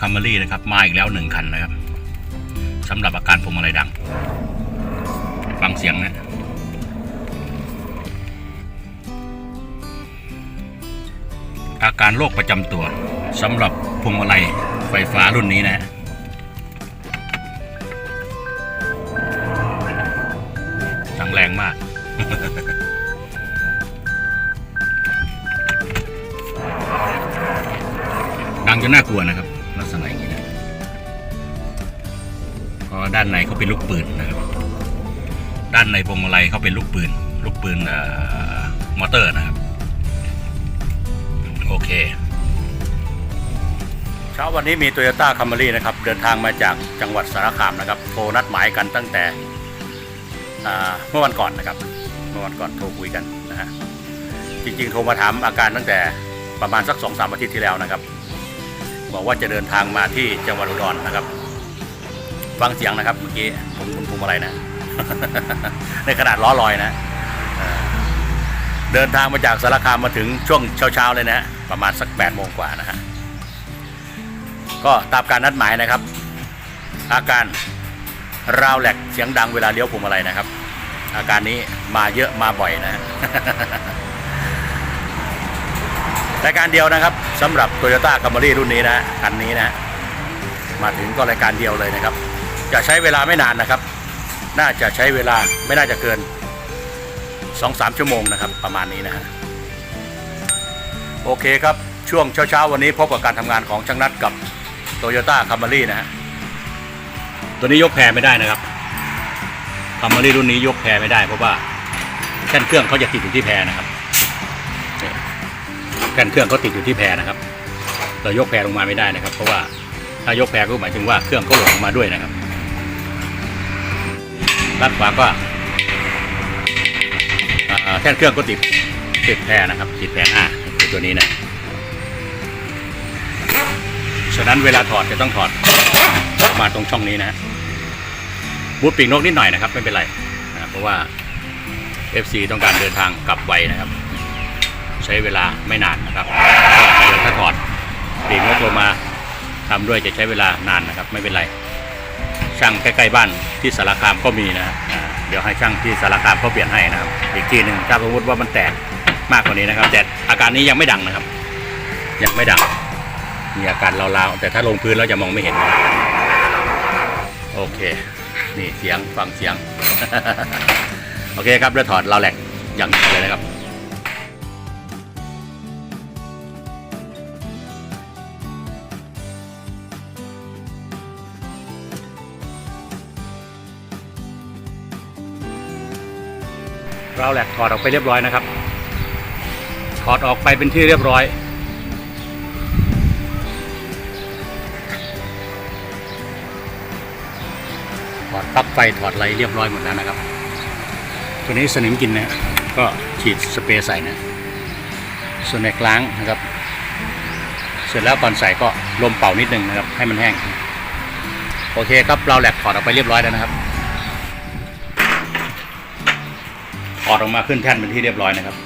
คัมเมอรี่นะครับ มาอีกแล้วหนึ่งคันนะครับสำหรับอาการพวงมาลัยดัง ฟังเสียงนะอาการโรคประจำตัวสำหรับพวงมาลัยไฟฟ้ารุ่นนี้นะฮะดังแรงมากดังจนน่ากลัวนะครับ ด้านในเขาเป็นลูกปืนนะครับ ด้านในพวงมาลัยเขาเป็นลูกปืน ลูกปืนอมอเตอร์นะครับ โอเคเช้าวันนี้มี Toyota Camry นะครับ เดินทางมาจากจังหวัดสารคามนะครับโทรนัดหมายกันตั้งแต่เมื่อวันก่อนนะครับ เมื่อวันก่อนโทรคุยกันนะฮะจริงๆ โทรมาถามอาการตั้งแต่ประมาณสักสองสามอาทิตย์ที่แล้วนะครับ บอกว่าจะเดินทางมาที่จังหวัดอุดรนะครับ ฟังเสียงนะครับเมื่อกี้ผมคุณภูมิอะไรนะ ในขนาดล้อลอยนะเดินทางมาจากสารคามมาถึงช่วงเช้าๆเลยนะฮะประมาณสัก8โมงกว่านะฮะก็ตามการนัดหมายนะครับ อาการราวแหลกเสียงดังเวลาเลี้ยวพวงมาลัยนะครับ อาการนี้มาเยอะมาบ่อยนะฮะรายการเดียวนะครับสำหรับ Toyota Camry รุ่นนี้นะคันนี้นะ มาถึงก็รายการเดียวเลยนะครับ จะใช้เวลาไม่นานนะครับ น่าจะใช้เวลาไม่น่าจะเกิน2-3ชั่วโมงนะครับ ประมาณนี้นะฮะโอเคครับช่วงเช้าๆวันนี้พบกับการทำงานของช่างนัดกับ Toyota Camry นะฮะตัวนี้ยกแพรไม่ได้นะครับ Camry รุ่นนี้ยกแพรไม่ได้เพราะว่าแท่นเครื่องเขาจะติดอยู่ที่แพรนะครับแผ่นเครื่องเขาติดอยู่ที่แพรนะครับ เรายกแพรลงมาไม่ได้นะครับ เพราะว่าถ้ายกแพรก็หมายถึงว่าเครื่องก็หล่นลงมาด้วยนะครับ ด้านขวาก็แท่นเครื่องก็ติดติดแพรนะครับติดแพรห้าคือตัวนี้นะฉะนั้นเวลาถอดจะต้องถอดมาตรงช่องนี้นะบูทปีกนกนิดหน่อยนะครับไม่เป็นไรนะเพราะว่า FC ต้องการเดินทางกลับไวนะครับ ใช้เวลาไม่นานนะครับก็เดี๋ยวถ้าถอดปีกนกลงมาทำด้วยจะใช้เวลานานนะครับ ไม่เป็นไร ช่างใกล้ๆบ้านที่สารคามก็มีนะเดี๋ยวให้ช่างที่สารคามเขาเปลี่ยนให้นะครับ อีกทีหนึ่งถ้าสมมติว่ามันแตกมากกว่านี้นะครับ แต่อาการนี้ยังไม่ดังนะครับ ยังไม่ดัง มีอาการลาวๆแต่ถ้าลงพื้นแล้วจะมองไม่เห็นนะโอเค นี่เสียงฟังเสียง โอเคครับเดี๋ยวถอดเราแหลกอย่างนี้เลยนะครับ ราแหลกถอดออกไปเรียบร้อยนะครับ ถอดออกไปเป็นที่เรียบร้อย ถอดปลั๊กไฟถอดอะไรเรียบร้อยหมดแล้วนะครับ ตัวนี้สนิมกินนะก็ฉีดสเปรย์ใส่นะ ส่วนแม็กล้างนะครับ เสร็จแล้วก่อนใส่ก็ลมเป่านิดนึงนะครับ ให้มันแห้ง โอเคครับเราแหลกถอดออกไปเรียบร้อยแล้วนะครับ อดออกมาขึ้นแท่นเป็นที่เรียบร้อยนะครับ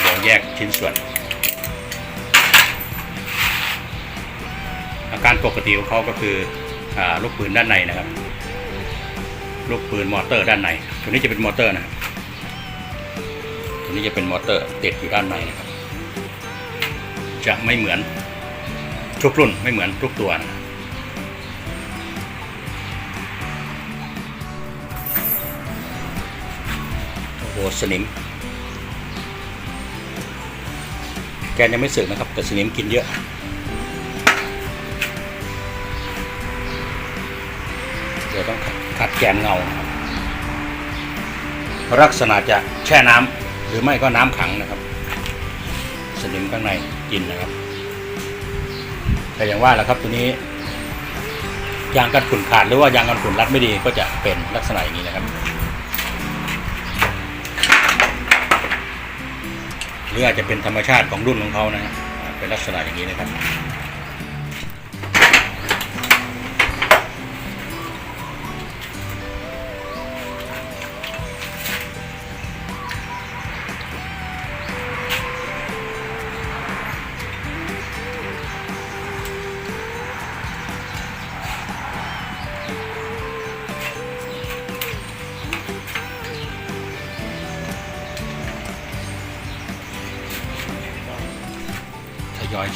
เดี๋ยวแยกชิ้นส่วน อาการปกติของเขาก็คืออลูกปืนด้านในนะครับ ลูกปืนมอเตอร์ด้านใน ตัวนี้จะเป็นมอเตอร์นะครับตัวนี้จะเป็นมอเตอร์ติดอยู่ด้านในนะครับ จะไม่เหมือนทุกรุ่นไม่เหมือนทุกตัวนะ หสนิม แกนยังไม่สึกนะครับ แต่สนิมกินเยอะ เดี๋ยวต้องขัดแกนเงา ลักษณะจะแช่น้ำหรือไม่ก็น้ำขังนะครับ สนิมข้างในกินนะครับ แต่อย่างว่าแหละครับตัวนี้ยางกันฝุ่นขาดหรือว่ายางกันฝุ่นรัดไม่ดีก็จะเป็นลักษณะอย่างนี้นะครับ รืออาจจะเป็นธรรมชาติของรุ่นของเขานะฮะเป็นลักษณะอย่างนี้นะครับ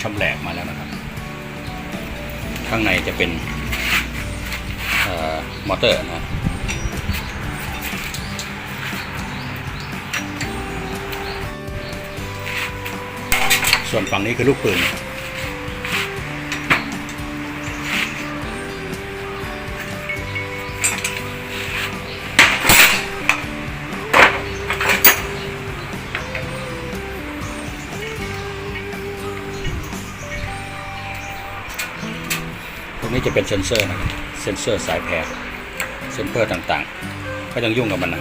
ชำแหลกมาแล้วนะครับ ข้างในจะเป็นออมอเตอร์นะส่วนฝั่งนี้คือลูกปืน นี้จะเป็นเซนเซอร์นะครับเซนเซอร์สายแพรเซนเซอร์ต่างๆ ก็ยังยุ่งกับมันนะ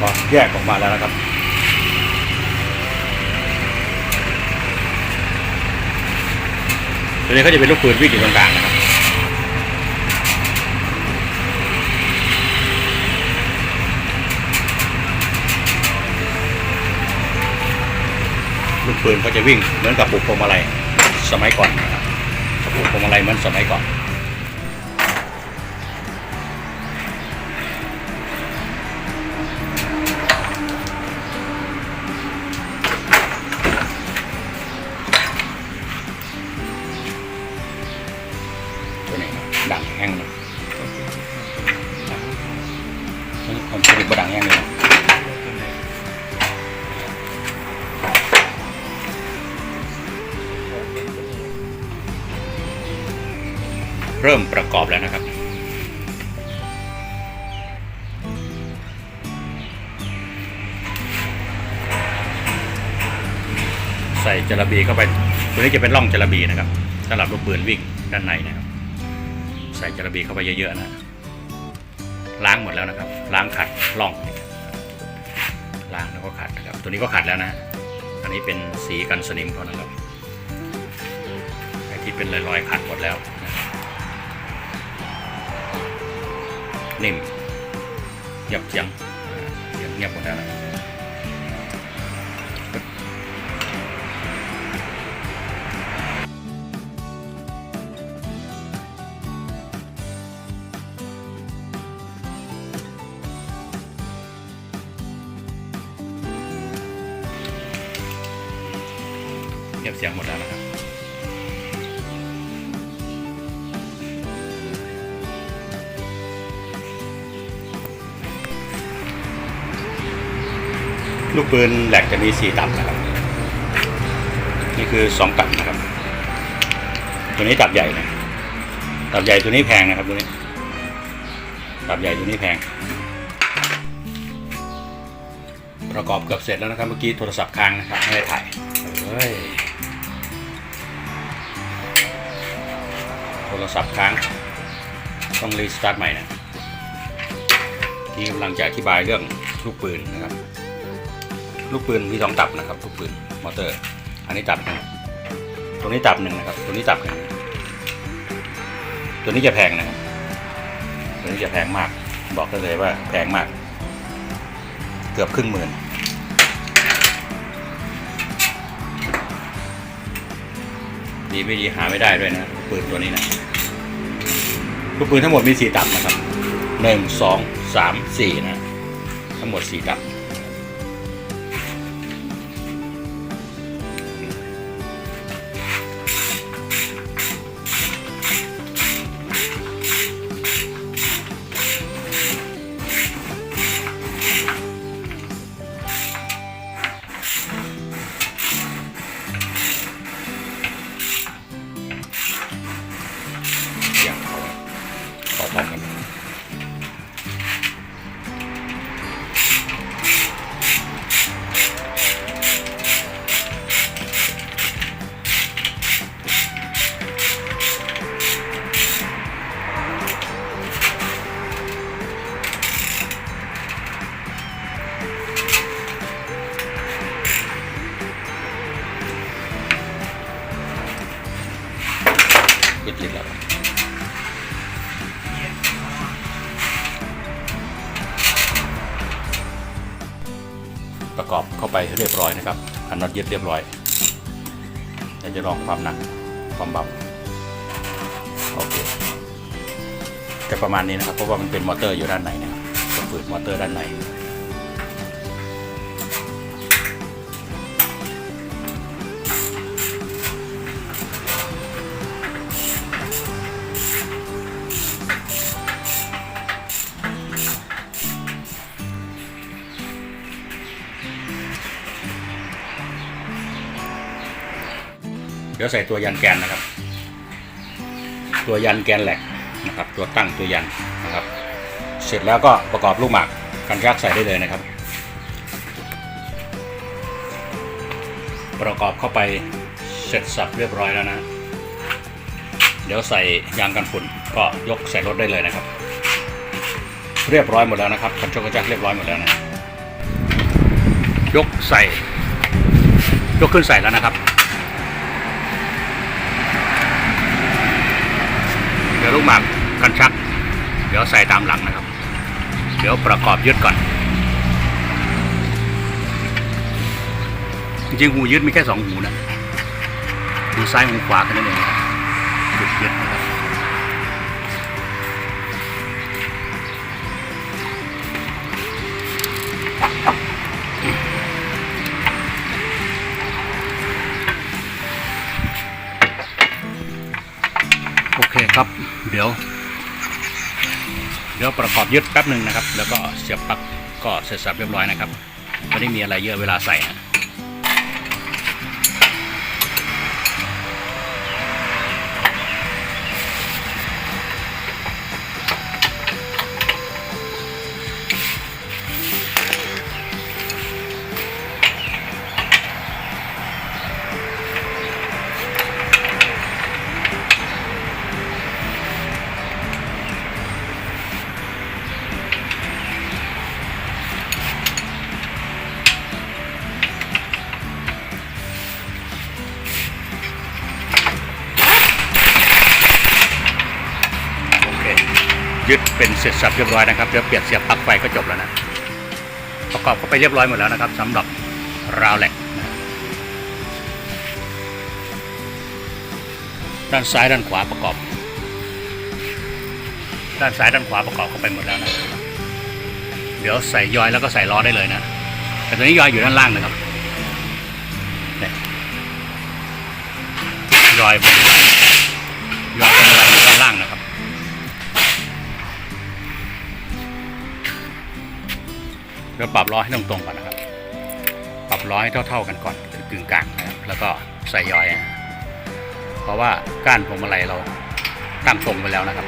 พอแยกออกมาแล้วนะครับ ตัวนี้ก็จะเป็นลูกปืนวิ่งอยู่ตรงกลางนะครับ ปืนเขาจะวิ่งเหมือนกับปลูกพวงมาลัยสมัยก่อนนะครับปลูกพวงมาลัยเหมือนสมัยก่อนตัวไหนนะดังแห้งนะผมผลิตบดังแห้งเลย เริ่มประกอบแล้วนะครับ ใส่จระบีเข้าไปตัวนี้จะเป็นร่องจระบีนะครับสำหรับลูกปืนวิ่งด้านในนะครับ ใส่จระบีเข้าไปเยอะๆนะล้างหมดแล้วนะครับ ล้างขัดร่องล้างแล้วก็ขัดนะครับ ตัวนี้ก็ขัดแล้วนะ อันนี้เป็นสีกันสนิมเขานะครับไอที่เป็นรอยๆขัดหมดแล้ว นะครับนิ่มเงียบเสี ลูกปืนแหลกจะมีสี่ตับนะครับ นี่คือสองตับนะครับ ตัวนี้ตับใหญ่นะตับใหญ่ตัวนี้แพงนะครับตัวนี้ตับใหญ่ตัวนี้แพง ประกอบเกือบเสร็จแล้วนะครับเมื่อกี้โทรศัพท์ค้างนะครับไม่ได้ถ่ายเฮ้ยโทรศัพท์ค้างต้องรีสตาร์ทใหม่นะที่กำลังจะอธิบายเรื่องลูกปืนนะครับ ลูกปืนมีสองตับนะครับลูกปืนมอเตอร์ อันนี้ตับหนึ่งตรงนี้ตับหนึ่งนะครับ ตัวนี้ตับหนึ่งตัวนี้จะแพงนะครับตัวนี้จะแพงมาก บอกได้เลยว่าแพงมาก เกือบครึ่งหมื่นดีไม่ดีหาไม่ได้ด้วยนะลูกปืนตัวนี้นะลูกปืนทั้งหมดมีสี่ตับนะครับหนึ่งสองสามสี่นะ ทั้งหมดสี่ตับ เข้าไปเรียบร้อยนะครับอันน็อตยึดเรียบร้อยเดี๋ยวจะลองความหนักความเบาโอเคจะประมาณนี้นะครับเพราะว่ามันเป็นมอเตอร์อยู่ด้านในนะครับเปิดมอเตอร์ด้านใน เดี๋ยวใส่ตัวยันแกนนะครับ ตัวยันแกนแหลกนะครับ ตัวตั้งตัวยันนะครับ เสร็จแล้วก็ประกอบลูกหมากกันชักใส่ได้เลยนะครับ ประกอบเข้าไปเสร็จสับเรียบร้อยแล้วนะเดี๋ยวใส่ยางกันฝุ่นก็ยกใส่รถได้เลยนะครับ เรียบร้อยหมดแล้วนะครับกันชกกระจักเรียบร้อยหมดแล้วนะยกใส่ ยกขึ้นใส่แล้วนะครับ ดี๋ยวลูกหมากกันชัก เดี๋ยวใส่ตามหลังนะครับ เดี๋ยวประกอบยึดก่อน จริงหูยึดมีแค่สองหูนะหูซ้ายหูขวาแค่นั้นเอง ดี๋ยว เดี๋ยวประกอบยึดแป๊บหนึ่งนะครับ แล้วก็เสียบปลั๊กก็เสร็จสับเรียบร้อยนะครับไม่ได้มีอะไรเยอะเวลาใส่นะ ยึดเป็นเสร็จสับเรียบร้อยนะครับเดี๋ยวเปลี่ยนเสียบปลั๊กไฟก็จบแล้วนะประกอบเข้าไปเรียบร้อยหมดแล้วนะครับสำหรับราวแหลกด้านซ้ายด้านขวาประกอบ ด้านซ้ายด้านขวาประกอบเข้าไปหมดแล้วนะเดี๋ยวใส่ยอยแล้วก็ใส่ล้อได้เลยนะแต่ตัวนี้ยอยอยู่ด้านล่างนะครับยยอย ปรับล้อให้ตรงๆก่อนนะครับ ปรับล้อให้เท่า ๆกันก่อนคือกึ่งกลางนะครับ แล้วก็ใส่ย้อยนะเพราะว่าก้านพวงมาลัยเราตั้งตรงไปแล้วนะครับ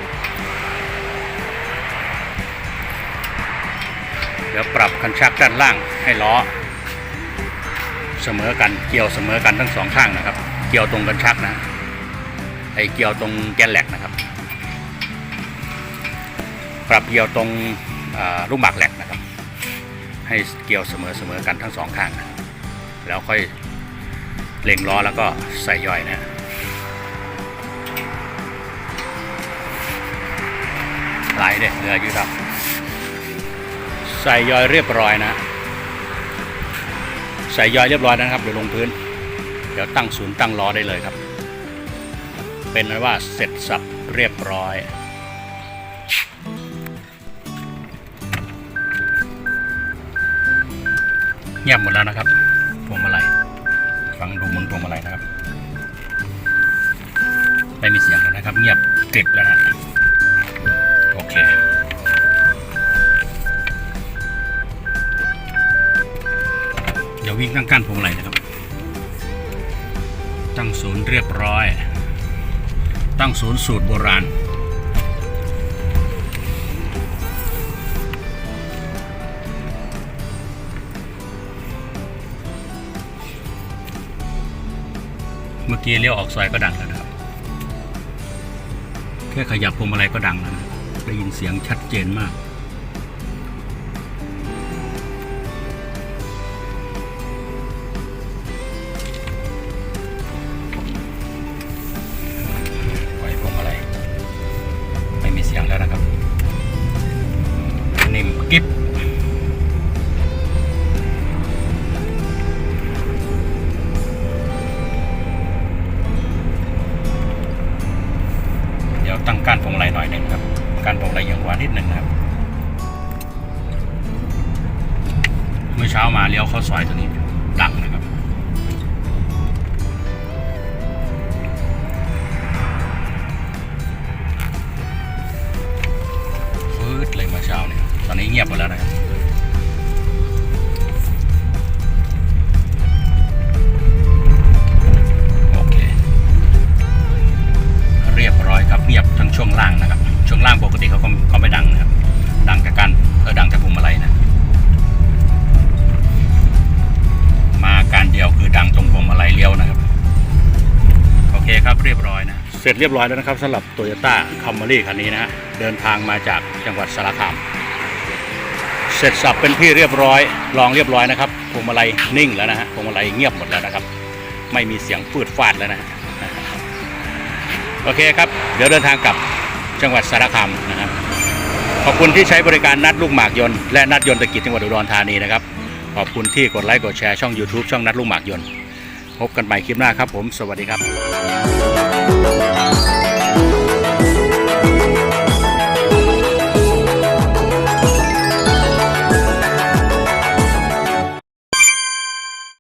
เดี๋ยวปรับคันชักด้านล่างให้ล้อ เสมอกันเกี่ยวเสมอกันทั้งสองข้างนะครับ เกี่ยวตรงกันชักนะ ไอเกี่ยวตรงแกนแหลกนะครับ ปรับเกี่ยวตรงลูกหมากแหลกนะครับ ให้เกียวเสมอเสมอกันทั้งสองข้างนะแล้วค่อยเล็งล้อแล้วก็ใส่ย่อยนะไหลเด็เรืออยู่ครับ ใส่ย่อยเรียบร้อยนะ ใส่ย่อยเรียบร้อยนะครับเดี๋ยวลงพื้น เดี๋ยวตั้งศูนย์ตั้งล้อได้เลยครับ เป็นนั้นว่าเสร็จสับเรียบร้อย เงียบหมดแล้วนะครับพวงมาลัยฟังดูหมุนพวงมาลัยนะครับ ไม่มีเสียงแล้วนะครับ เงียบกริบแล้วนะโอเคเดี๋ยววิ่งตั้งกั้นพวงมาลัยนะครับ ตั้งศูนย์เรียบร้อย ตั้งศูนย์สูตรโบราณ อกี้เลี้ยวออกซอยก็ดังแล้วนะครับ แค่ขยับพวงมาลัยก็ดังแล้วนะได้ยินเสียงชัดเจนมาก เรียบร้อยแล้วนะครับสำหรับโตโยต้าคัมมารีคันนี้นะฮะเดินทางมาจากจังหวัดสารคามเสร็จสับเป็นที่เรียบร้อยลองเรียบร้อยนะครับพวงมาลัยนิ่งแล้วนะฮะพวงมาลัยเงียบหมดแล้วนะครับ ไม่มีเสียงฟืดฟาดแล้วนะโอเคครับ เดี๋ยวเดินทางกลับจังหวัดสารคามนะครับขอบคุณที่ใช้บริการนัดลูกหมากยนต์และนัดยนต์ตะกิจจังหวัดอุดรธานีนะครับขอบคุณที่กดไลค์กดแชร์ช่อง YouTube ช่องนัดลูกหมากยนต์พบกันใหม่คลิปหน้าครับผม สวัสดีครับ